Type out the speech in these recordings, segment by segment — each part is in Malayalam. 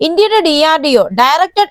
ഇന്ത്യയുടെ D R D O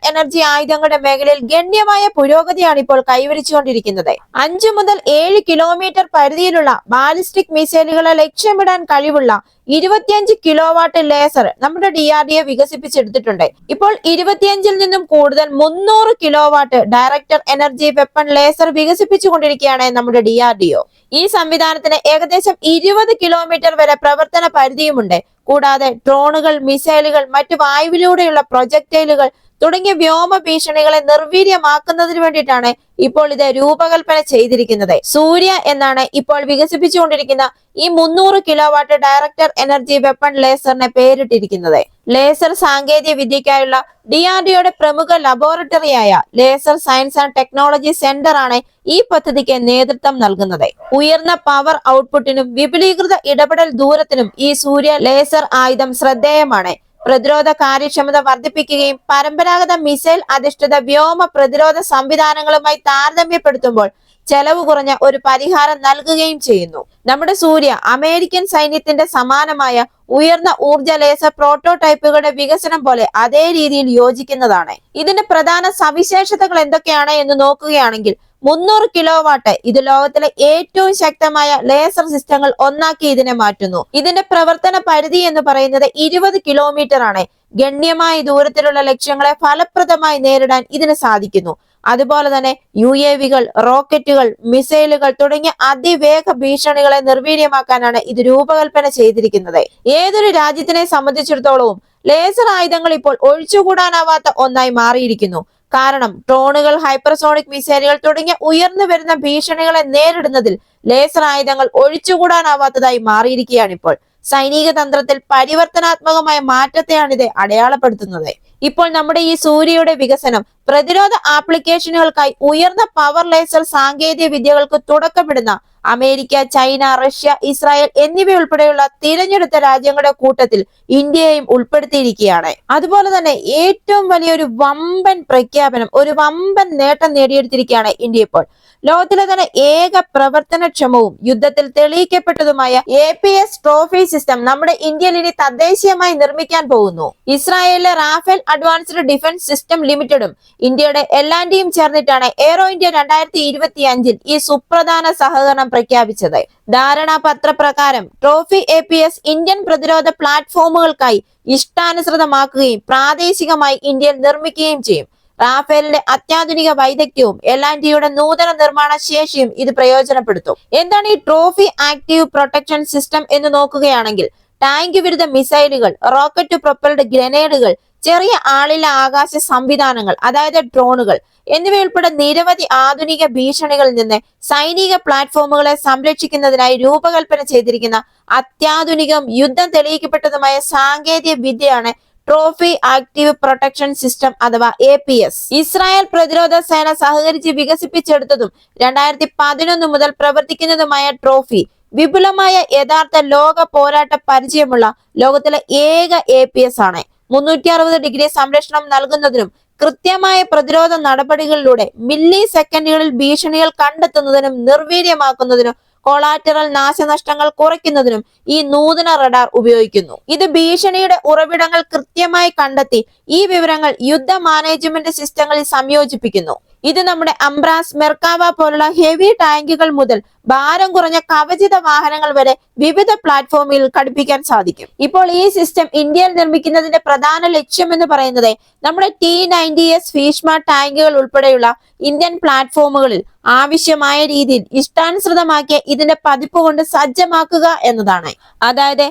energy ആയുധങ്ങളുടെ മേഖലയിൽ ഗണ്യമായ പുരോഗതിയാണ് ഇപ്പോൾ കൈവരിച്ചുകൊണ്ടിരിക്കുന്നത്. അഞ്ചു മുതൽ ഏഴ് കിലോമീറ്റർ പരിധിയിലുള്ള ബാലിസ്റ്റിക് മിസൈലുകളെ ലക്ഷ്യമിടാൻ കഴിവുള്ള ഇരുപത്തിയഞ്ച് കിലോ വാട്ട് ലേസർ നമ്മുടെ ഡി ആർ ഡി വികസിപ്പിച്ചെടുത്തിട്ടുണ്ട്. ഇപ്പോൾ ഇരുപത്തിയഞ്ചിൽ നിന്നും കൂടുതൽ മുന്നൂറ് kilowatt director energy weapon laser വികസിപ്പിച്ചുകൊണ്ടിരിക്കുകയാണ് നമ്മുടെ ഡി ആർ ഡി ഒ ഈ സംവിധാനത്തിന് ഏകദേശം ഇരുപത് കിലോമീറ്റർ വരെ പ്രവർത്തന പരിധിയുമുണ്ട്. കൂടാതെ ഡ്രോണുകൾ മിസൈലുകൾ മറ്റു വായുവിലൂടെയുള്ള പ്രൊജക്ടൈലുകൾ തുടങ്ങിയ വ്യോമ ഭീഷണികളെ നിർവീര്യമാക്കുന്നതിന് വേണ്ടിയിട്ടാണ് ഇപ്പോൾ ഇത് രൂപകൽപ്പന ചെയ്തിരിക്കുന്നത്. സൂര്യ എന്നാണ് ഇപ്പോൾ വികസിപ്പിച്ചുകൊണ്ടിരിക്കുന്ന ഈ മുന്നൂറ് kilo watt director energy weapon ലേസറിനെ പേരിട്ടിരിക്കുന്നത്. ലേസർ സാങ്കേതിക വിദ്യയ്ക്കായുള്ള ഡി ആർ ഡിയുടെ പ്രമുഖ ലബോറട്ടറിയായ laser science and technology centre ആണ് ഈ പദ്ധതിക്ക് നേതൃത്വം നൽകുന്നത്. ഉയർന്ന പവർ ഔട്ട്പുട്ടിനും വിപുലീകൃത ഇടപെടൽ ദൂരത്തിനും ഈ സൂര്യ ലേസർ ആയുധം ശ്രദ്ധേയമാണ്. പ്രതിരോധ കാര്യക്ഷമത വർദ്ധിപ്പിക്കുകയും പരമ്പരാഗത മിസൈൽ അധിഷ്ഠിത വ്യോമ പ്രതിരോധ സംവിധാനങ്ങളുമായി താരതമ്യപ്പെടുത്തുമ്പോൾ ചെലവ് കുറഞ്ഞ ഒരു പരിഹാരം നൽകുകയും ചെയ്യുന്നു. നമ്മുടെ സൂര്യ അമേരിക്കൻ സൈന്യത്തിന്റെ സമാനമായ ഉയർന്ന ഊർജ ലേസർ പ്രോട്ടോടൈപ്പുകളുടെ വികസനം പോലെ അതേ രീതിയിൽ യോജിക്കുന്നതാണ്. ഇതിന്റെ പ്രധാന സവിശേഷതകൾ എന്തൊക്കെയാണ് എന്ന് നോക്കുകയാണെങ്കിൽ മുന്നൂറ് കിലോ വാട്ട് ഇത് ലോകത്തിലെ ഏറ്റവും ശക്തമായ ലേസർ സിസ്റ്റങ്ങൾ ഒന്നാക്കി ഇതിനെ മാറ്റുന്നു. ഇതിന്റെ പ്രവർത്തന പരിധി എന്ന് പറയുന്നത് ഇരുപത് കിലോമീറ്റർ ആണ്. ഗണ്യമായ ദൂരത്തിലുള്ള ലക്ഷ്യങ്ങളെ ഫലപ്രദമായി നേരിടാൻ ഇതിന് സാധിക്കുന്നു. അതുപോലെ തന്നെ യു എ വികൾ റോക്കറ്റുകൾ മിസൈലുകൾ തുടങ്ങിയ അതിവേഗ ഭീഷണികളെ നിർവീര്യമാക്കാനാണ് ഇത് രൂപകൽപ്പന ചെയ്തിരിക്കുന്നത്. ഏതൊരു രാജ്യത്തിനെ സംബന്ധിച്ചിടത്തോളവും ലേസർ ആയുധങ്ങൾ ഇപ്പോൾ ഒഴിച്ചുകൂടാനാവാത്ത ഒന്നായി മാറിയിരിക്കുന്നു. കാരണം ഡ്രോണുകൾ ഹൈപ്പർസോണിക് മിസൈലുകൾ തുടങ്ങിയ ഉയർന്നു വരുന്ന ഭീഷണികളെ നേരിടുന്നതിൽ ലേസർ ആയുധങ്ങൾ ഒഴിച്ചുകൂടാനാവാത്തതായി മാറിയിരിക്കുകയാണിപ്പോൾ. സൈനിക തന്ത്രത്തിൽ പരിവർത്തനാത്മകമായ മാറ്റത്തെയാണിത് അടയാളപ്പെടുത്തുന്നത്. ഇപ്പോൾ നമ്മുടെ ഈ സൂര്യയുടെ വികസനം പ്രതിരോധ ആപ്ലിക്കേഷനുകൾക്കായി ഉയർന്ന പവർ ലേസർ സാങ്കേതിക വിദ്യകൾക്ക് തുടക്കമിടുന്ന അമേരിക്ക ചൈന റഷ്യ ഇസ്രായേൽ എന്നിവയുൾപ്പെടെയുള്ള തിരഞ്ഞെടുത്ത രാജ്യങ്ങളുടെ കൂട്ടത്തിൽ ഇന്ത്യയെയും ഉൾപ്പെടുത്തിയിരിക്കുകയാണ്. അതുപോലെ തന്നെ ഏറ്റവും വലിയൊരു വമ്പൻ പ്രഖ്യാപനം ഒരു വമ്പൻ നേട്ടം നേടിയെടുത്തിരിക്കുകയാണ് ഇന്ത്യ ഇപ്പോൾ. ലോകത്തിലെ തന്നെ ഏക പ്രവർത്തനക്ഷമവും യുദ്ധത്തിൽ തെളിയിക്കപ്പെട്ടതുമായ A P S Trophy system നമ്മുടെ ഇന്ത്യയിൽ ഇനി തദ്ദേശീയമായി നിർമ്മിക്കാൻ പോകുന്നു. ഇസ്രായേലിലെ റാഫേൽ അഡ്വാൻസ്ഡ് ഡിഫൻസ് സിസ്റ്റം ലിമിറ്റഡും ഇന്ത്യയുടെ എല്ലാന്റെയും ചേർന്നിട്ടാണ് എയ്റോ ഇന്ത്യ രണ്ടായിരത്തി ഇരുപത്തി അഞ്ചിൽ ഈ സുപ്രധാന സഹകരണം പ്രഖ്യാപിച്ചത്. ധാരണാപത്രപ്രകാരം trophy A P S Indian പ്രതിരോധ പ്ലാറ്റ്ഫോമുകൾക്കായി ഇഷ്ടാനുസൃതമാക്കുകയും പ്രാദേശികമായി ഇന്ത്യയിൽ നിർമ്മിക്കുകയും ചെയ്യും. റാഫേലിന്റെ അത്യാധുനിക വൈദഗ്ധ്യവും എൽആൻഡിയുടെ നൂതന നിർമ്മാണ ശേഷിയും ഇത് പ്രയോജനപ്പെടുത്തും. എന്താണ് ഈ ട്രോഫി ആക്റ്റീവ് പ്രൊട്ടക്ഷൻ സിസ്റ്റം എന്ന് നോക്കുകയാണെങ്കിൽ ടാങ്ക് വിരുദ്ധ മിസൈലുകൾ റോക്കറ്റ് പ്രൊപ്പൽഡ് ഗ്രനേഡുകൾ ചെറിയ ആളില്ല ആകാശ സംവിധാനങ്ങൾ അതായത് ഡ്രോണുകൾ എന്നിവയുൾപ്പെടെ നിരവധി ആധുനിക ഭീഷണികളിൽ നിന്ന് സൈനിക പ്ലാറ്റ്ഫോമുകളെ സംരക്ഷിക്കുന്നതിനായി രൂപകൽപ്പന ചെയ്തിരിക്കുന്ന അത്യാധുനികം യുദ്ധം തെളിയിക്കപ്പെട്ടതുമായ സാങ്കേതിക വിദ്യയാണ് ട്രോഫി ആക്റ്റീവ് പ്രൊട്ടക്ഷൻ സിസ്റ്റം അഥവാ എ പി എസ് ഇസ്രായേൽ പ്രതിരോധ സേന സഹകരിച്ച് വികസിപ്പിച്ചെടുത്തതും രണ്ടായിരത്തി പതിനൊന്ന് മുതൽ പ്രവർത്തിക്കുന്നതുമായ ട്രോഫി വിപുലമായ യഥാർത്ഥ ലോക പോരാട്ട പരിചയമുള്ള ലോകത്തിലെ ഏക എ പി എസ് ആണ്. മുന്നൂറ്റി അറുപത് ഡിഗ്രി സംരക്ഷണം നൽകുന്നതിനും കൃത്യമായ പ്രതിരോധ നടപടികളിലൂടെ മില്ലി സെക്കൻഡുകളിൽ ഭീഷണികൾ കണ്ടെത്തുന്നതിനും നിർവീര്യമാക്കുന്നതിനും കൊളാറ്ററൽ നാശനഷ്ടങ്ങൾ കുറയ്ക്കുന്നതിനും ഈ നൂതന റഡാർ ഉപയോഗിക്കുന്നു. ഇത് ഭീഷണിയുടെ ഉറവിടങ്ങൾ കൃത്യമായി കണ്ടെത്തി ഈ വിവരങ്ങൾ യുദ്ധ മാനേജ്മെന്റ് സിസ്റ്റങ്ങളിൽ സംയോജിപ്പിക്കുന്നു. ഇത് നമ്മുടെ അംബ്രാസ് മെർക്കാവ പോലുള്ള ഹെവി ടാങ്കുകൾ മുതൽ ഭാരം കുറഞ്ഞ കവചിത വാഹനങ്ങൾ വരെ വിവിധ പ്ലാറ്റ്ഫോമിൽ ഘടിപ്പിക്കാൻ സാധിക്കും. ഇപ്പോൾ ഈ സിസ്റ്റം ഇന്ത്യയിൽ നിർമ്മിക്കുന്നതിന്റെ പ്രധാന ലക്ഷ്യം എന്ന് പറയുന്നത് നമ്മുടെ ടി നയന്റി എസ് ഫീഷ്മ ടാങ്കുകൾ ഉൾപ്പെടെയുള്ള ഇന്ത്യൻ പ്ലാറ്റ്ഫോമുകളിൽ ആവശ്യമായ രീതിയിൽ ഇഷ്ടാനുസൃതമാക്കിയ ഇതിന്റെ പതിപ്പ് കൊണ്ട് സജ്ജമാക്കുക എന്നതാണ്. അതായത്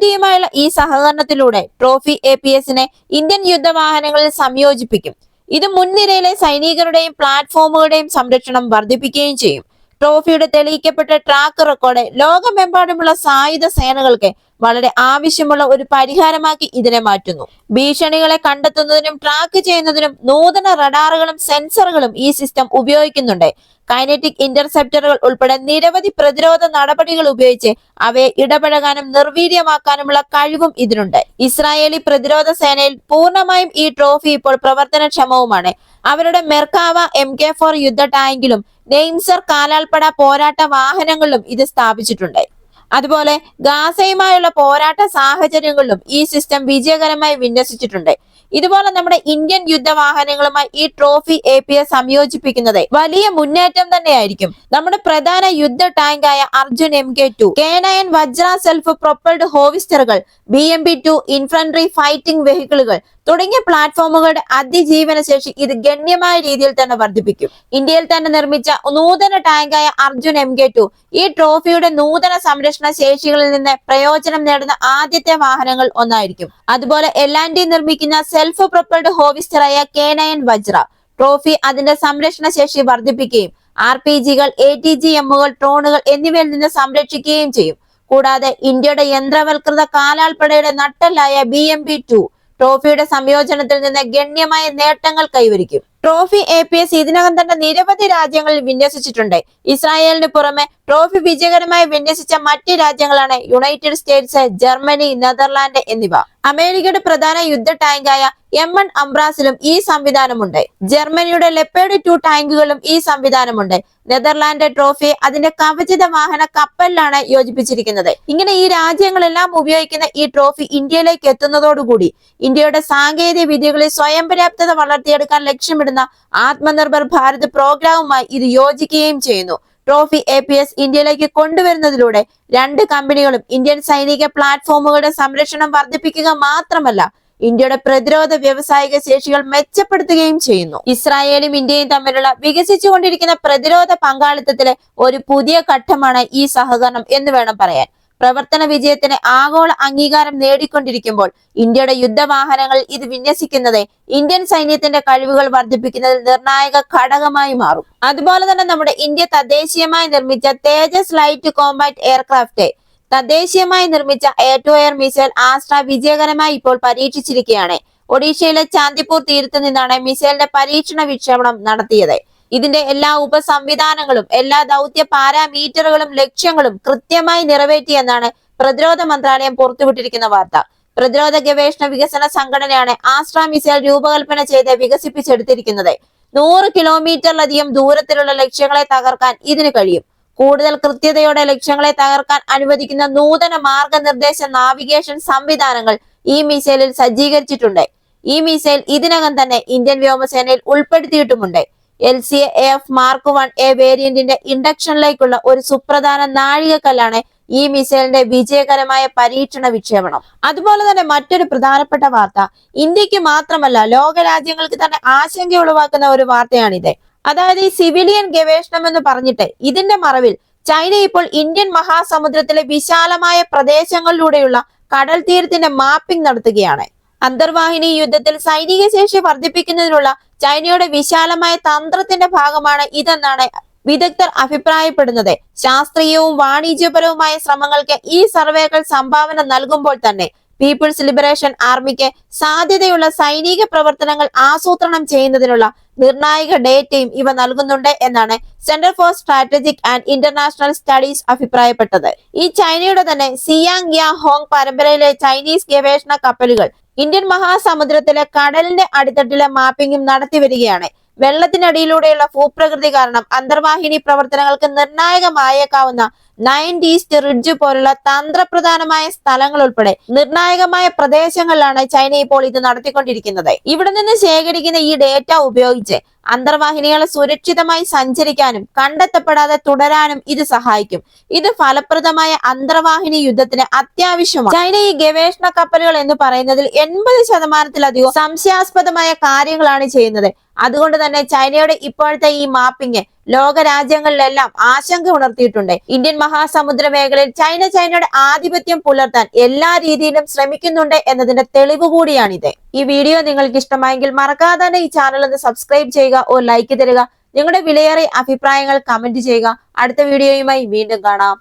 ടിയുമായുള്ള ഈ സഹകരണത്തിലൂടെ ട്രോഫി എ പി എസിനെ ഇന്ത്യൻ യുദ്ധവാഹനങ്ങളിൽ സംയോജിപ്പിക്കും. ഇത് മുൻനിരയിലെ സൈനികരുടെയും പ്ലാറ്റ്ഫോമുകളുടെയും സംരക്ഷണം വർദ്ധിപ്പിക്കുകയും ചെയ്യും. ട്രോഫിയുടെ തെളിയിക്കപ്പെട്ട ട്രാക്ക് റെക്കോർഡ് ലോകമെമ്പാടുമുള്ള സായുധ സേനകൾക്ക് വളരെ ആവശ്യമുള്ള ഒരു പരിഹാരമാക്കി ഇതിനെ മാറ്റുന്നു. ഭീഷണികളെ കണ്ടെത്തുന്നതിനും ട്രാക്ക് ചെയ്യുന്നതിനും നൂതന റഡാറുകളും സെൻസറുകളും ഈ സിസ്റ്റം ഉപയോഗിക്കുന്നുണ്ട്. കൈനറ്റിക് ഇന്റർസെപ്റ്ററുകൾ ഉൾപ്പെടെ നിരവധി പ്രതിരോധ നടപടികൾ ഉപയോഗിച്ച് അവയെ ഇടപഴകാനും നിർവീര്യമാക്കാനുമുള്ള കഴിവും ഇതിനുണ്ട്. ഇസ്രായേലി പ്രതിരോധ സേനയിൽ പൂർണമായും ഈ ട്രോഫി ഇപ്പോൾ പ്രവർത്തനക്ഷമവുമാണ്. അവരുടെ മെർക്കാവ എം കെ ഫോർ യുദ്ധ ടാങ്കിലും നെയ്ൻസർ കാലാൾപ്പട പോരാട്ട വാഹനങ്ങളിലും ഇത് സ്ഥാപിച്ചിട്ടുണ്ട്. അതുപോലെ ഗാസയുമായുള്ള പോരാട്ട സാഹചര്യങ്ങളിലും ഈ സിസ്റ്റം വിജയകരമായി വിന്യസിച്ചിട്ടുണ്ട്. ഇതുപോലെ നമ്മുടെ ഇന്ത്യൻ യുദ്ധവാഹനങ്ങളുമായി ഈ ട്രോഫി എ പി എസ് സംയോജിപ്പിക്കുന്നത് വലിയ മുന്നേറ്റം തന്നെയായിരിക്കും. നമ്മുടെ പ്രധാന യുദ്ധ ടാങ്കായ Arjun M K two K nine Vajra self propelled ഹോവിസ്റ്ററുകൾ B M P two infantry fighting വെഹിക്കിളുകൾ തുടങ്ങിയ പ്ലാറ്റ്ഫോമുകളുടെ അതിജീവന ശേഷി ഇത് ഗണ്യമായ രീതിയിൽ തന്നെ വർദ്ധിപ്പിക്കും. ഇന്ത്യയിൽ തന്നെ നിർമ്മിച്ച നൂതന ടാങ്കായ അർജുൻ എം കെ ടു ഈ ട്രോഫിയുടെ നൂതന സംരക്ഷണ ശേഷികളിൽ നിന്ന് പ്രയോജനം നേടുന്ന ആദ്യത്തെ വാഹനങ്ങൾ ഒന്നായിരിക്കും. അതുപോലെ എൽ നിർമ്മിക്കുന്ന സെൽഫ് പ്രൊപ്പൽഡ് ഹോവിസ്റ്ററായ കെ നയൻ വജ്ര ട്രോഫി അതിന്റെ സംരക്ഷണ ശേഷി വർദ്ധിപ്പിക്കുകയും ആർ പി ജികൾ എ ടി ജി എമ്മുകൾ ഡ്രോണുകൾ എന്നിവയിൽ നിന്ന് സംരക്ഷിക്കുകയും ചെയ്യും. കൂടാതെ ഇന്ത്യയുടെ യന്ത്രവൽകൃത കാലാൾപ്പടയുടെ നട്ടലായ ബി എം ബി ടു ട്രോഫിയുടെ സംയോജനത്തിൽ നിന്ന് ഗണ്യമായ നേട്ടങ്ങൾ കൈവരിക്കും. ട്രോഫി എ പി എസ് ഇതിനകം തന്നെ നിരവധി രാജ്യങ്ങളിൽ വിന്യസിച്ചിട്ടുണ്ട്. ഇസ്രായേലിന് പുറമെ ട്രോഫി വിജയകരമായി വിന്യസിച്ച മറ്റ് രാജ്യങ്ങളാണ് യുണൈറ്റഡ് സ്റ്റേറ്റ്സ് ജർമ്മനി നെതർലാൻഡ് എന്നിവ. അമേരിക്കയുടെ പ്രധാന യുദ്ധ ടാങ്കായ എം എൺ അംബ്രാസിലും ഈ സംവിധാനമുണ്ട്. ജർമ്മനിയുടെ ലെപ്പേഡ് ടു ടാങ്കുകളും ഈ സംവിധാനമുണ്ട്. നെതർലാൻഡ് ട്രോഫി അതിന്റെ കവചിത വാഹന കപ്പലിലാണ് യോജിപ്പിച്ചിരിക്കുന്നത്. ഇങ്ങനെ ഈ രാജ്യങ്ങളെല്ലാം ഉപയോഗിക്കുന്ന ഈ ട്രോഫി ഇന്ത്യയിലേക്ക് എത്തുന്നതോടുകൂടി ഇന്ത്യയുടെ സാങ്കേതിക വിദ്യകളിൽ സ്വയം പര്യാപ്തത വളർത്തിയെടുക്കാൻ ലക്ഷ്യമിടുന്ന ആത്മനിർഭർ ഭാരത് പ്രോഗ്രാമുമായി ഇത് യോജിക്കുകയും ചെയ്യുന്നു. ട്രോഫി എ പി എസ് ഇന്ത്യയിലേക്ക് കൊണ്ടുവരുന്നതിലൂടെ രണ്ട് കമ്പനികളും ഇന്ത്യൻ സൈനിക പ്ലാറ്റ്ഫോമുകളുടെ സംരക്ഷണം വർദ്ധിപ്പിക്കുക മാത്രമല്ല ഇന്ത്യയുടെ പ്രതിരോധ വ്യവസായിക ശേഷികൾ മെച്ചപ്പെടുത്തുകയും ചെയ്യുന്നു. ഇസ്രായേലും ഇന്ത്യയും തമ്മിലുള്ള വികസിച്ചുകൊണ്ടിരിക്കുന്ന പ്രതിരോധ പങ്കാളിത്തത്തിലെ ഒരു പുതിയ ഘട്ടമാണ് ഈ സഹകരണം എന്ന് വേണം പറയാൻ. പ്രവർത്തന വിജയത്തിന് ആഗോള അംഗീകാരം നേടിക്കൊണ്ടിരിക്കുമ്പോൾ ഇന്ത്യയുടെ യുദ്ധവാഹനങ്ങൾ ഇത് വിന്യസിക്കുന്നത് ഇന്ത്യൻ സൈന്യത്തിന്റെ കഴിവുകൾ വർദ്ധിപ്പിക്കുന്നതിൽ നിർണായക ഘടകമായി മാറും. അതുപോലെ തന്നെ നമ്മുടെ ഇന്ത്യ തദ്ദേശീയമായി നിർമ്മിച്ച തേജസ് ലൈറ്റ് കോമ്പാക്ട് എയർക്രാഫ്റ്റ് തദ്ദേശീയമായി നിർമ്മിച്ച air to air missile Astra വിജയകരമായി ഇപ്പോൾ പരീക്ഷിച്ചിരിക്കുകയാണ്. ഒഡീഷയിലെ ചാന്ദിപ്പൂർ തീരത്ത് നിന്നാണ് മിസൈലിന്റെ പരീക്ഷണ വിക്ഷേപണം നടത്തിയത്. ഇതിന്റെ എല്ലാ ഉപസംവിധാനങ്ങളും എല്ലാ ദൗത്യ പാരാമീറ്ററുകളും ലക്ഷ്യങ്ങളും കൃത്യമായി നിറവേറ്റിയെന്നാണ് പ്രതിരോധ മന്ത്രാലയം പുറത്തുവിട്ടിരിക്കുന്ന വാർത്ത. പ്രതിരോധ ഗവേഷണ വികസന സംഘടനയാണ് ആസ്ട്ര മിസൈൽ രൂപകൽപ്പന ചെയ്ത് വികസിപ്പിച്ചെടുത്തിരിക്കുന്നത്. നൂറ് കിലോമീറ്ററിലധികം ദൂരത്തിലുള്ള ലക്ഷ്യങ്ങളെ തകർക്കാൻ ഇതിന് കഴിയും. കൂടുതൽ കൃത്യതയോടെ ലക്ഷ്യങ്ങളെ തകർക്കാൻ അനുവദിക്കുന്ന നൂതന മാർഗനിർദ്ദേശ നാവിഗേഷൻ സംവിധാനങ്ങൾ ഈ മിസൈലിൽ സജ്ജീകരിച്ചിട്ടുണ്ട്. ഈ മിസൈൽ ഇതിനകം തന്നെ ഇന്ത്യൻ വ്യോമസേനയിൽ ഉൾപ്പെടുത്തിയിട്ടുമുണ്ട്. L C F mark one A വേരിയന്റിന്റെ ഇൻഡക്ഷനിലേക്കുള്ള ഒരു സുപ്രധാന നാഴികക്കല്ലാണ് ഈ മിസൈലിന്റെ വിജയകരമായ പരീക്ഷണ വിക്ഷേപണം. അതുപോലെ തന്നെ മറ്റൊരു പ്രധാനപ്പെട്ട വാർത്ത ഇന്ത്യയ്ക്ക് മാത്രമല്ല ലോക രാജ്യങ്ങൾക്ക് തന്നെ ആശങ്ക ഉളവാക്കുന്ന ഒരു വാർത്തയാണിത്. അതായത് ഈ സിവിലിയൻ ഗവേഷണം എന്ന് പറഞ്ഞിട്ട് ഇതിന്റെ മറവിൽ ചൈന ഇപ്പോൾ ഇന്ത്യൻ മഹാസമുദ്രത്തിലെ വിശാലമായ പ്രദേശങ്ങളിലൂടെയുള്ള കടൽ തീരത്തിന്റെ മാപ്പിംഗ് നടത്തുകയാണ്. അന്തർവാഹിനി യുദ്ധത്തിൽ സൈനിക ശേഷി വർദ്ധിപ്പിക്കുന്നതിനുള്ള ചൈനയുടെ വിശാലമായ തന്ത്രത്തിന്റെ ഭാഗമാണ് ഇതെന്നാണ് വിദഗ്ധർ അഭിപ്രായപ്പെടുന്നത്. ശാസ്ത്രീയവും വാണിജ്യപരവുമായ ശ്രമങ്ങൾക്ക് ഈ സർവേകൾ സംഭാവന നൽകുമ്പോൾ തന്നെ പീപ്പിൾസ് ലിബറേഷൻ ആർമിക്ക് സാധ്യതയുള്ള സൈനിക പ്രവർത്തനങ്ങൾ ആസൂത്രണം ചെയ്യുന്നതിനുള്ള നിർണായക ഡേറ്റയും ഇവ നൽകുന്നുണ്ട് എന്നാണ് centre for strategic and international studies അഭിപ്രായപ്പെട്ടത്. ഈ ചൈനയുടെ തന്നെ സിയാങ് യാ ഹോങ് പരമ്പരയിലെ ചൈനീസ് ഗവേഷണ കപ്പലുകൾ ഇന്ത്യൻ മഹാസമുദ്രത്തിലെ കടലിന്റെ അടിത്തട്ടിലെ മാപ്പിംഗും നടത്തി വരികയാണ്. വെള്ളത്തിനടിയിലൂടെയുള്ള ഭൂപ്രകൃതി കാരണം അന്തർവാഹിനി പ്രവർത്തനങ്ങൾക്ക് നിർണായകമായേക്കാവുന്ന നയൻ ഈസ്റ്റ് റിഡ്ജ് പോലുള്ള തന്ത്രപ്രധാനമായ സ്ഥലങ്ങൾ ഉൾപ്പെടെ നിർണായകമായ പ്രദേശങ്ങളിലാണ് ചൈന ഇപ്പോൾ ഇത് നടത്തിക്കൊണ്ടിരിക്കുന്നത്. ഇവിടെ നിന്ന് ശേഖരിക്കുന്ന ഈ ഡേറ്റ ഉപയോഗിച്ച് അന്തർവാഹിനികളെ സുരക്ഷിതമായി സഞ്ചരിക്കാനും കണ്ടെത്തപ്പെടാതെ തുടരാനും ഇത് സഹായിക്കും. ഇത് ഫലപ്രദമായ അന്തർവാഹിനി യുദ്ധത്തിന് അത്യാവശ്യമാണ്. ചൈന ഈ ഗവേഷണ കപ്പലുകൾ എന്ന് പറയുന്നതിൽ എൺപത് ശതമാനത്തിലധികം സംശയാസ്പദമായ കാര്യങ്ങളാണ് ചെയ്യുന്നത്. അതുകൊണ്ട് തന്നെ ചൈനയുടെ ഇപ്പോഴത്തെ ഈ മാപ്പിംഗ് ലോക രാജ്യങ്ങളിലെല്ലാം ആശങ്ക ഉണർത്തിയിട്ടുണ്ട്. ഇന്ത്യൻ മഹാസമുദ്ര മേഖലയിൽ ചൈന ചൈനയുടെ ആധിപത്യം പുലർത്താൻ എല്ലാ രീതിയിലും ശ്രമിക്കുന്നുണ്ട് എന്നതിന്റെ തെളിവ് കൂടിയാണിത്. ഈ വീഡിയോ നിങ്ങൾക്ക് ഇഷ്ടമായെങ്കിൽ മറക്കാതെ തന്നെ ഈ ചാനൽ ഒന്ന് സബ്സ്ക്രൈബ് ചെയ്യുക ഓ ലൈക്ക് തരിക നിങ്ങളുടെ വിലയേറിയ അഭിപ്രായങ്ങൾ കമന്റ് ചെയ്യുക. അടുത്ത വീഡിയോയുമായി വീണ്ടും കാണാം.